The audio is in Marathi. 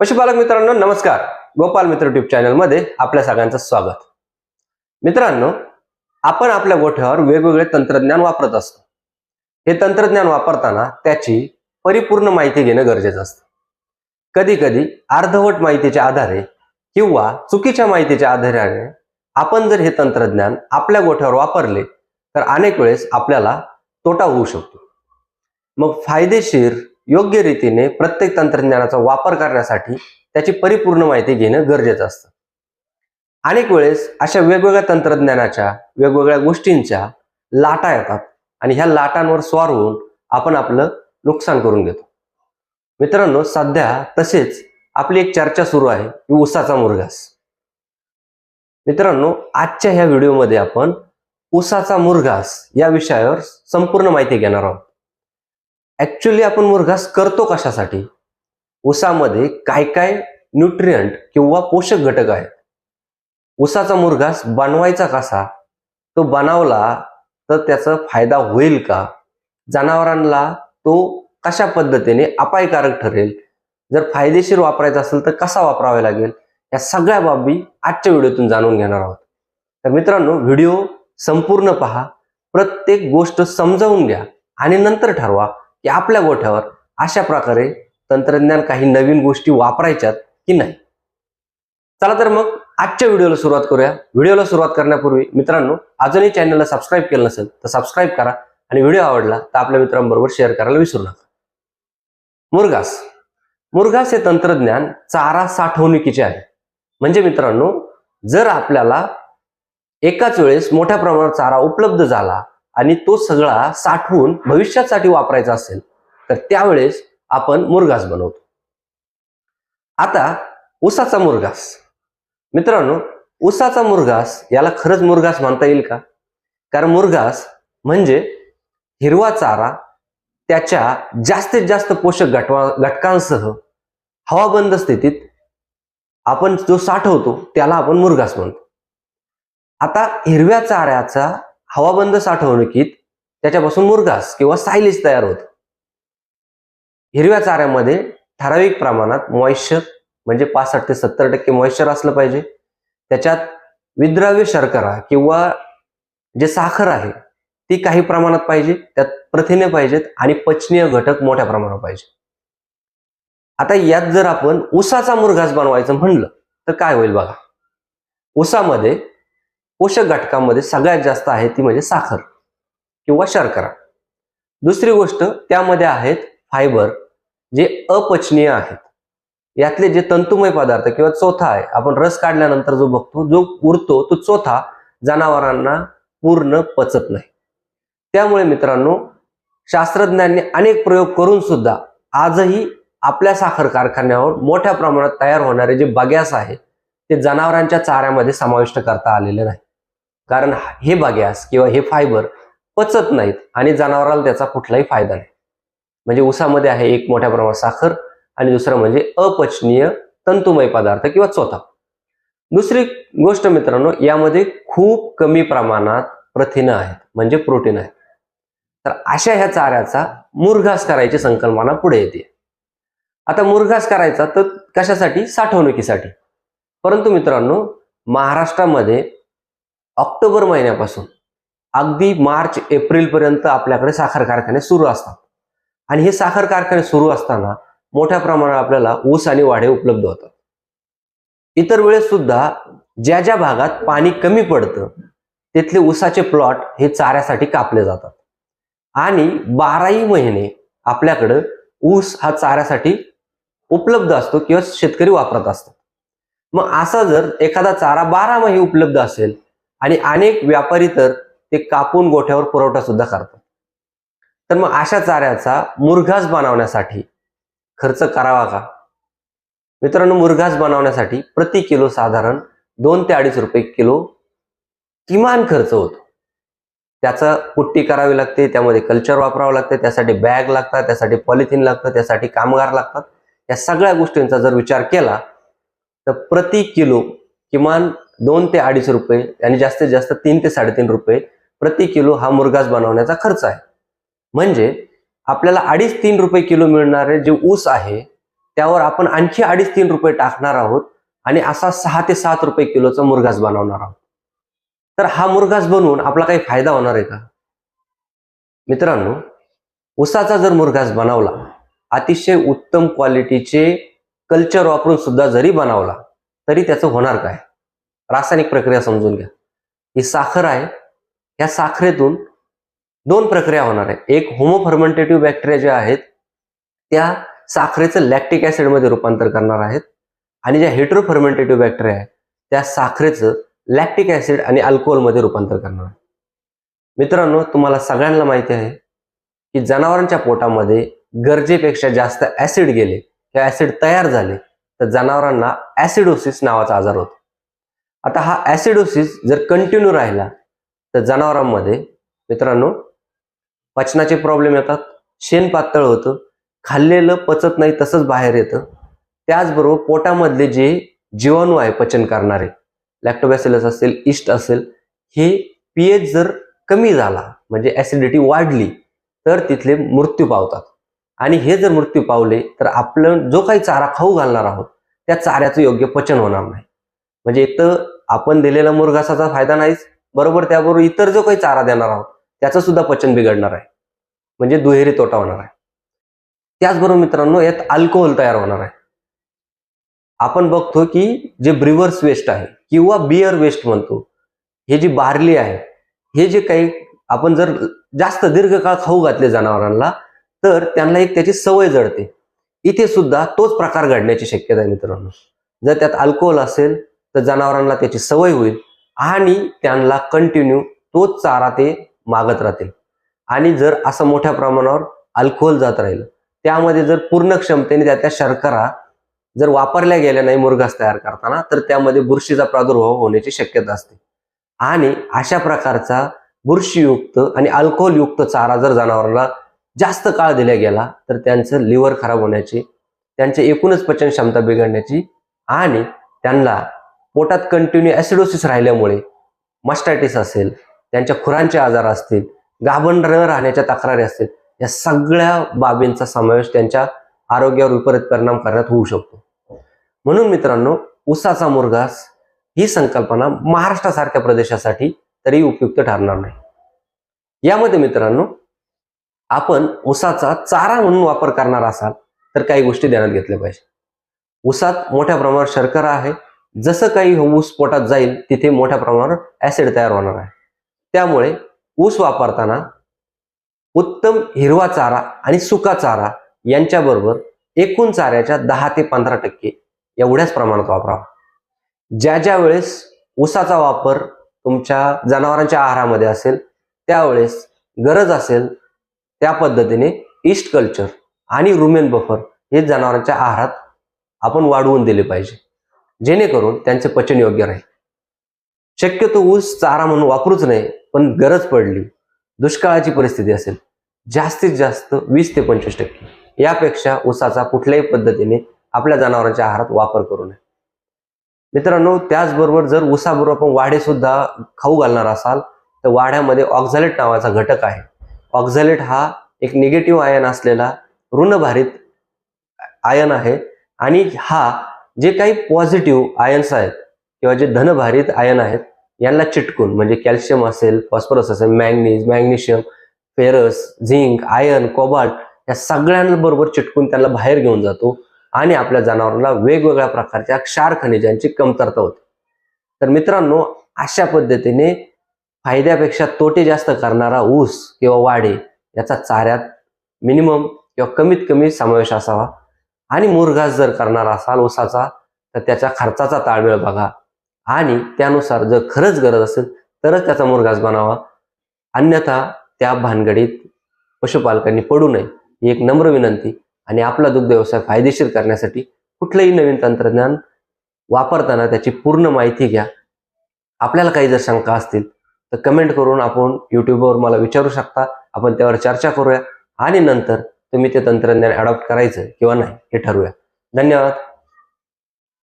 पशुपालक मित्रांनो नमस्कार. गोपाल मित्र ट्यूब चॅनलमध्ये आपल्या सगळ्यांचं स्वागत. मित्रांनो आपण आपल्या गोठ्यावर वेगवेगळे तंत्रज्ञान वापरत असतो. हे तंत्रज्ञान वापरताना त्याची परिपूर्ण माहिती घेणं गरजेचं असतं. कधी कधी अर्धवट माहितीच्या आधारे किंवा चुकीच्या माहितीच्या आधाराने आपण जर हे तंत्रज्ञान आपल्या गोठ्यावर वापरले तर अनेक वेळेस आपल्याला तोटा होऊ शकतो. मग फायदेशीर योग्य रीतीने प्रत्येक तंत्रज्ञानाचा वापर करण्यासाठी त्याची परिपूर्ण माहिती घेणं गरजेचं असतं. अनेक वेळेस अशा वेगवेगळ्या तंत्रज्ञानाच्या वेगवेगळ्या गोष्टींच्या लाटा येतात आणि ह्या लाटांवर स्वार होऊन आपण आपलं नुकसान करून घेतो. मित्रांनो सध्या तसेच आपली एक चर्चा सुरू आहे की उसाचा मुरघास. मित्रांनो आजच्या ह्या व्हिडिओमध्ये आपण उसाचा मुरघास या विषयावर संपूर्ण माहिती घेणार आहोत. ऍक्च्युली आपण मुरघास करतो कशासाठी? ऊसामध्ये काय काय न्यूट्रियंट किंवा पोषक घटक आहेत? ऊसाचा मुरघास बनवायचा कसा? तो बनवला तर त्याचा फायदा होईल का? जनावरांना तो कशा पद्धतीने अपायकारक ठरेल? जर फायदेशीर वापरायचा असेल तर कसा वापरावा लागेल? या सगळ्या बाबी आजच्या व्हिडिओतून जाणून घेणार आहोत. तर मित्रांनो व्हिडिओ संपूर्ण पहा. प्रत्येक गोष्ट समजावून घ्या आणि नंतर ठरवा. की आपल्या गोठ्यावर अशा प्रकारे तंत्रज्ञान काही नवीन गोष्टी वापरायच्यात की नाही? चला तर मग आजच्या व्हिडिओला सुरुवात करूया. व्हिडिओला सुरुवात करण्यापूर्वी मित्रांनो अजूनही चॅनलला सबस्क्राईब केलं नसेल तर सबस्क्राईब करा आणि व्हिडिओ आवडला तर आपल्या मित्रांबरोबर शेअर करायला विसरू नका. मुरगास. मुरगास हे तंत्रज्ञान चारा साठवणुकीचे आहे. म्हणजे मित्रांनो जर आपल्याला एकाच वेळेस मोठ्या प्रमाणात चारा उपलब्ध झाला आणि तो सगळा साठवून भविष्यासाठी वापरायचा असेल तर त्यावेळेस आपण मुरघास बनवतो. आता उसाचा मुरघास. मित्रांनो उसाचा मुरघास याला खरंच मुरघास म्हणता येईल का? कारण मुरघास म्हणजे हिरवा चारा त्याच्या जास्तीत जास्त पोषक घटवा घटकांसह हवाबंद स्थितीत आपण जो साठवतो त्याला आपण मुरघास म्हणतो. आता हिरव्या चाऱ्याचा हवाबंद साठवणुकीत त्याच्यापासून मुरघास किंवा सायलेज तयार होत. हिरव्या चाऱ्यामध्ये ठराविक प्रमाणात मॉइश्चर म्हणजे पासष्ट ते सत्तर टक्के मॉइश्चर असलं पाहिजे. त्याच्यात विद्राव्य शर्करा किंवा जे साखर आहे ती काही प्रमाणात पाहिजे त्यात प्रथिने पाहिजेत आणि पचनीय घटक मोठ्या प्रमाणात पाहिजे. आता यात जर आपण उसाचा मुरघास बनवायचं म्हणलं तर काय होईल बघा. उसामध्ये पोषक घटकांमध्ये सगळ्यात जास्त आहे ती म्हणजे साखर किंवा शर्करा. दुसरी गोष्ट त्यामध्ये आहेत फायबर जे अपचनीय आहेत. यातले जे तंतुमय पदार्थ किंवा चोथा आहे आपण रस काढल्यानंतर जो बघतो जो उरतो तो चोथा जनावरांना पूर्ण पचत नाही. त्यामुळे मित्रांनो शास्त्रज्ञांनी अनेक प्रयोग करून सुद्धा आजही आपल्या साखर कारखान्यावर मोठ्या प्रमाणात तयार होणारे जे बग्यास आहे ते जनावरांच्या चाऱ्यामध्ये समाविष्ट करता आलेले नाही. कारण हे बग्यास किंवा हे फायबर पचत नाहीत आणि जनावराला त्याचा कुठलाही फायदा नाही. म्हणजे उसामध्ये आहे एक मोठ्या प्रमाणात साखर आणि दुसरं म्हणजे अपचनीय तंतुमय पदार्थ किंवा चोथा. दुसरी गोष्ट मित्रांनो यामध्ये खूप कमी प्रमाणात प्रथिनं आहेत म्हणजे प्रोटीन आहेत. तर अशा ह्या चाऱ्याचा मुरघास करायची संकल्पना पुढे येते. आता मुरघास करायचा तर कशासाठी? साठवणुकीसाठी. परंतु मित्रांनो महाराष्ट्रामध्ये ऑक्टोबर महिन्यापासून. अगदी मार्च एप्रिल पर्यंत आपल्याकडे साखर कारखाने सुरू असतात. आणि हे साखर कारखाने सुरू असताना मोठ्या प्रमाणात आपल्याला ऊस आणि वाढे उपलब्ध होतात. इतर वेळेस सुद्धा ज्या ज्या भागात पाणी कमी पडतं तिथले ऊसाचे प्लॉट हे चाऱ्यासाठी कापले जातात. आणि बाराही महिने आपल्याकडं ऊस हा चाऱ्यासाठी उपलब्ध असतो किंवा शेतकरी वापरत असतात. मग असा जर एखादा चारा बारा महिने उपलब्ध असेल आणि अनेक व्यापारी तर ते कापून गोठ्यावर पुरवठा सुद्धा करतात. तर मग अशा चाऱ्याचा मुरघास बनवण्यासाठी खर्च करावा का? मित्रांनो मुरघास बनवण्यासाठी प्रति किलो साधारण दोन ते अडीच रुपये किलो किमान खर्च होतो. त्याचं पुट्टी करावी लागते त्यामध्ये कल्चर वापरावं लागते त्यासाठी बॅग लागतात त्यासाठी पॉलिथिन लागतं त्यासाठी कामगार लागतात. या सगळ्या गोष्टींचा जर विचार केला तर प्रति किलो किमान दोन ते अडीच रुपये आणि जास्तीत जास्त तीन ते साडेतीन रुपये प्रति किलो हा मुरगास बनवण्याचा खर्च आहे. म्हणजे आपल्याला अडीच तीन रुपये किलो मिळणारे जे ऊस आहे त्यावर आपण आणखी अडीच तीन रुपये टाकणार आहोत आणि असा सहा ते सात रुपये किलोचा मुरघास बनवणार आहोत. तर हा मुरघास बनवून आपला काही फायदा होणार आहे का? मित्रांनो ऊसाचा जर मुरघास बनवला अतिशय उत्तम क्वालिटीचे कल्चर वापरून सुद्धा जरी बनवला तरी त्याचं होणार काय? रासायनिक प्रक्रिया समजून घ्या. ही साखर आहे. या साखरेतून दोन प्रक्रिया होणार आहे. एक होमोफर्मेंटेटिव्ह बॅक्टेरिया ज्या आहेत त्या साखरेचं लॅक्टिक ऍसिडमध्ये रूपांतर करणार आहेत आणि ज्या हेट्रोफर्मेंटेटिव्ह बॅक्टेरिया आहेत त्या साखरेचं लॅक्टिक ऍसिड आणि अल्कोहोलमध्ये रूपांतर करणार आहे मित्रांनो तुम्हाला सगळ्यांना माहिती आहे की जनावरांच्या पोटामध्ये गरजेपेक्षा जास्त ऍसिड गेले. किंवा ऍसिड तयार झाले तर जनावरांना ऍसिडोसिस नावाचा आजार होतो. आता हा ऍसिडोसिस जर कंटिन्यू राहिला तर जनावरांमध्ये मित्रांनो पचनाचे प्रॉब्लेम येतात शेण पातळ होतं खाल्लेलं पचत नाही तसंच बाहेर येतं. त्याचबरोबर पोटामधले जे जीवाणू आहे पचन करणारे लॅक्टोबॅसिलस असेल इस्ट असेल हे पीएच जर कमी झाला म्हणजे ऍसिडिटी वाढली तर तिथले मृत्यू पावतात. आणि हे जर मृत्यू पावले तर आपलं जो काही चारा खाऊ घालणार आहोत त्या चाऱ्याचं योग्य पचन होणार नाही. म्हणजे एक तर आपण दिलेला मुरघासाचा फायदा नाहीच. बरोबर त्याबरोबर इतर जो काही चारा देणार आहोत त्याचं सुद्धा पचन बिघडणार आहे. म्हणजे दुहेरी तोटा होणार आहे. त्याचबरोबर मित्रांनो यात अल्कोहोल तयार होणार आहे. आपण बघतो की जे ब्रिवर्स वेस्ट आहे किंवा बियर वेस्ट म्हणतो हे जी बार्ली आहे हे जे काही आपण जर जास्त दीर्घकाळ खाऊ घातले जनावरांना तर त्यांना एक त्याची सवय जडते. इथे सुद्धा तोच प्रकार घडण्याची शक्यता आहे मित्रांनो. जर त्यात अल्कोहोल असेल तर जनावरांना त्याची सवय होईल आणि त्यांना कंटिन्यू तोच चारा ते मागत राहतील. आणि जर असं मोठ्या प्रमाणावर अल्कोहोल जात राहिलं त्यामध्ये जर पूर्ण क्षमतेने त्या त्या शर्करा जर वापरल्या गेल्या नाही मुरघास तयार करताना तर त्यामध्ये बुरशीचा प्रादुर्भाव होण्याची शक्यता असते. आणि अशा प्रकारचा बुरशीयुक्त आणि अल्कोहोलयुक्त चारा जर जनावरांना जास्त काळ दिला गेला तर त्यांचं लिव्हर खराब होण्याची त्यांची एकूणच पचन क्षमता बिघडण्याची आणि त्यांना पोटात कंटिन्यू ॲसिडोसिस राहिल्यामुळे मस्टायटिस असेल त्यांच्या खुरांचे आजार असतील गाभण न राहण्याच्या तक्रारी असतील या सगळ्या बाबींचा समावेश त्यांच्या आरोग्यावर विपरीत परिणाम करण्यात होऊ शकतो. म्हणून मित्रांनो उसाचा मुरघास ही संकल्पना महाराष्ट्रासारख्या प्रदेशासाठी तरी उपयुक्त ठरणार नाही. यामध्ये मित्रांनो आपण उसाचा चारा म्हणून वापर करणार असाल तर काही गोष्टी ध्यानात घेतल्या पाहिजे. उसात मोठ्या प्रमाणावर शर्करा आहे जसं काही ऊस पोटात जाईल तिथे मोठ्या प्रमाणावर ऍसिड तयार होणार आहे. त्यामुळे ऊस वापरताना उत्तम हिरवा चारा आणि सुका चारा यांच्याबरोबर एकूण चाऱ्याच्या दहा ते पंधरा टक्के एवढ्याच प्रमाणात वापरावा. ज्या ज्या वेळेस ऊसाचा वापर तुमच्या जनावरांच्या आहारामध्ये असेल त्यावेळेस गरज असेल त्या पद्धतीने ईस्ट कल्चर आणि रुमेन बफर हे जनावरांच्या आहारात आपण वाढवून दिले पाहिजे. जेणेकरून त्यांचे पचन योग्य राहील. शक्यतो ऊस चारा म्हणून वापरूच नये पण गरज पडली दुष्काळाची परिस्थिती असेल जास्तीत जास्त वीस ते पंचवीस टक्के. यापेक्षा ऊसाचा कुठल्याही पद्धतीने आपल्या जनावरांच्या आहारात वापर करू नये. मित्रांनो त्याचबरोबर जर ऊसाबरोबर आपण वाढे सुद्धा खाऊ घालणार असाल तर वाढ्यामध्ये ऑक्झालेट नावाचा घटक आहे. ऑक्झालेट हा एक निगेटिव्ह आयन असलेला ऋणभारित आयन आहे आणि हा जे काही पॉझिटिव्ह आयन्स आहेत किंवा जे धनभारित आयन आहेत यांना चिटकून म्हणजे कॅल्शियम असेल फॉस्फरस असेल manganese magnesium ferrous zinc iron cobalt या सगळ्यांबरोबर चिटकून त्याला बाहेर घेऊन जातो. आणि आपल्या जनावरांना वेगवेगळ्या प्रकारच्या क्षार खनिजांची कमतरता होते. तर मित्रांनो अशा पद्धतीने फायद्यापेक्षा तोटे जास्त करणारा ऊस किंवा वाढे याचा चाऱ्यात मिनिमम किंवा कमीत कमी समावेश असावा. आणि मुरघास जर करणार असाल ऊसाचा तर त्याच्या खर्चाचा ताळमेळ बघा. आणि त्यानुसार जर खरंच गरज असेल तरच त्याचा मुरघास बनावा. अन्यथा त्या भानगडीत पशुपालकांनी पडू नये. ही एक नम्र विनंती आणि आपला दुग्ध व्यवसाय फायदेशीर करण्यासाठी कुठलंही नवीन तंत्रज्ञान वापरताना त्याची पूर्ण माहिती घ्या. आपल्याला काही जर शंका असतील तर कमेंट करून आपण यूट्यूबवर मला विचारू शकता. आपण त्यावर चर्चा करूया. आणि नंतर तुम्ही ते तंत्रज्ञान अडॉप्ट करायचं किंवा नाही हे ठरवूया. धन्यवाद.